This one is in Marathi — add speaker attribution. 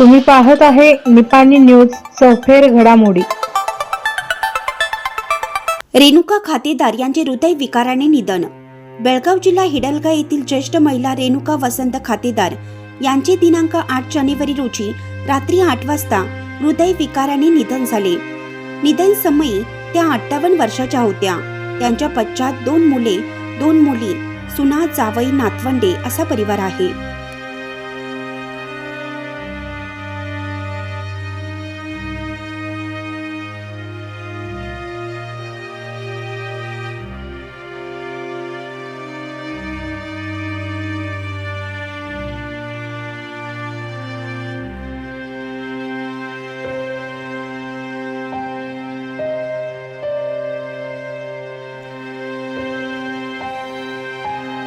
Speaker 1: तुम्ही पाहत आहे निपाणी न्यूज चौफेर घडामोडी.
Speaker 2: रेणुका खातेदार यांचे हृदय विकाराने निधन. बेळगाव जिल्हा हिडलगा येथील ज्येष्ठ महिला रेणुका वसंत खातेदार यांचे दिनांक आठ जानेवारी रोजी रात्री आठ वाजता हृदय विकाराने निधन झाले. निधन समयी त्या अठ्ठावन्न वर्षाच्या होत्या. त्यांच्या पश्चात दोन मुले दोन मुली सुना जावई नातवंडे असा परिवार आहे.